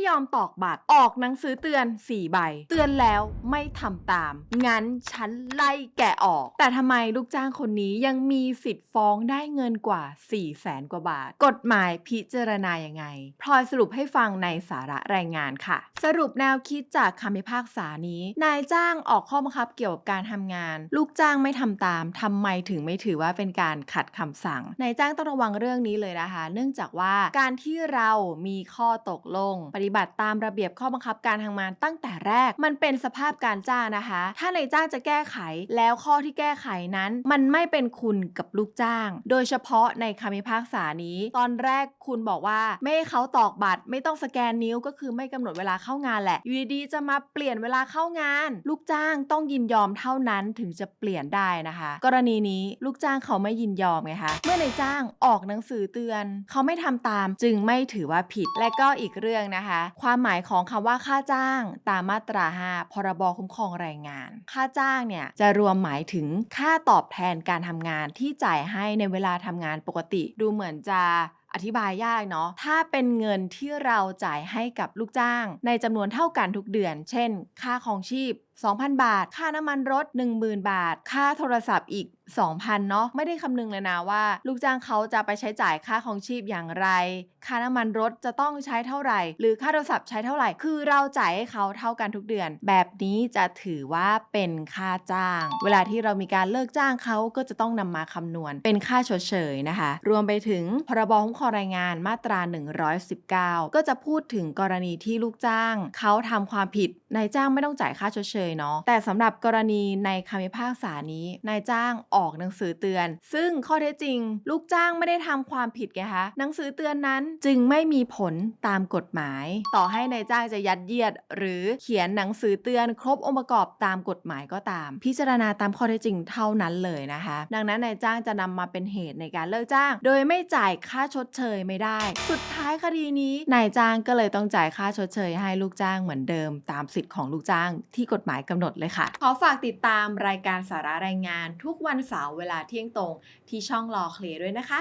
ไม่ยอมตอกบัตร ออกหนังสือเตือน 4 ใบ เตือนแล้วไม่ทำตาม งั้นฉันไล่แกออก แต่ทำไมลูกจ้างคนนี้ยังมีสิทธิ์ฟ้องได้เงินกว่า 4 0 0แสนกว่าบาท กฎหมายพิจารณายังไงพลอยสรุปให้ฟังในสาระแรงงานค่ะ สรุปแนวคิดจากคำพิพากษานี้ นายจ้างออกข้อบังคับเกี่ยวกับการทำงาน ลูกจ้างไม่ทำตามทำไมถึงไม่ถือว่าเป็นการขัดคำสั่ง นายจ้างต้องระวังเรื่องนี้เลยนะคะ เนื่องจากว่าการที่เรามีข้อตกลงปฏิบัติตามระเบียบข้อบังคับการทำงานตั้งแต่แรก มันเป็นสภาพการจ้างนะคะ ถ้านายจ้างจะแก้ไขแล้วข้อที่แก้ไขนั้น มันไม่เป็นคุณกับลูกจ้าง โดยเฉพาะในคำพิพากษานี้ ตอนแรกคุณบอกว่า ไม่ให้เขาตอกบัตร ไม่ต้องสแกนนิ้วก็คือไม่กำหนดเวลาเข้างานแหละอยู่ดีๆจะมาเปลี่ยนเวลาเข้างาน ลูกจ้างต้องยินยอมเท่านั้นถึงจะเปลี่ยนได้นะคะ กรณีนี้ลูกจ้างเขาไม่ยินยอมไงคะเมื่อนายจ้างออกหนังสือเตือน เขาไม่ทำตาม จึงไม่ถือว่าผิดและก็อีกเรื่องนะคะความหมายของคำว่าค่าจ้าง ตามมาตรา 5 พรบคุ้มครองแรงงาน ค่าจ้างเนี่ยจะรวมหมายถึงค่าตอบแทนการทำงานที่จ่ายให้ในเวลาทำงานปกติ ดูเหมือนจะอธิบายยากเนาะ ถ้าเป็นเงินที่เราจ่ายให้กับลูกจ้าง ในจำนวนเท่ากันทุกเดือน เช่น ค่าของชีพ 2,000 บาท ค่าน้ำมันรถ 10,000 บาท ค่าโทรศัพท์อีก 2,000 เนาะไม่ได้คำนึงเลยนะว่า ลูกจ้างเขาจะไปใช้จ่ายค่าของชีพอย่างไร ค่าน้ำมันรถจะต้องใช้เท่าไหร่ หรือค่าโทรศัพท์ใช้เท่าไหร่ คือเราจ่ายให้เขาเท่ากันทุกเดือน แบบนี้จะถือว่าเป็นค่าจ้าง เวลาที่เรามีการเลิกจ้างเขาก็จะต้องนำมาคำนวณ เป็นค่าชดเชยนะคะ รวมไปถึงพรบคุ้มครองแรงงานมาตรา 119 ก็จะพูดถึงกรณีที่ลูกจ้าง เขาทำความผิดนายจ้างไม่ต้องจ่ายค่าชดเชยเนาะแต่สำหรับกรณีในคำพิพากษานี้นายจ้างออกหนังสือเตือน ซึ่งข้อเท็จจริง ลูกจ้างไม่ได้ทำความผิดไงคะหนังสือเตือนนั้นจึงไม่มีผลตามกฎหมาย ต่อให้นายจ้างจะยัดเยียด หรือเขียนหนังสือเตือนครบองค์ประกอบตามกฎหมายก็ตาม พิจารณาตามข้อเท็จจริงเท่านั้นเลยนะคะ ดังนั้นนายจ้างจะนำมาเป็นเหตุในการเลิกจ้าง โดยไม่จ่ายค่าชดเชยไม่ได้ สุดท้ายคดีนี้นายจ้างก็เลยต้องจ่ายค่าชดเชยให้ลูกจ้างเหมือนเดิม ตามสิทธิ์ของลูกจ้างที่กฎหมายกำหนดเลยค่ะ ขอฝากติดตามรายการสาระรายงานทุกวันเสาร์เวลาเที่ยงตรง ที่ช่องรอเคลียร์ด้วยนะคะ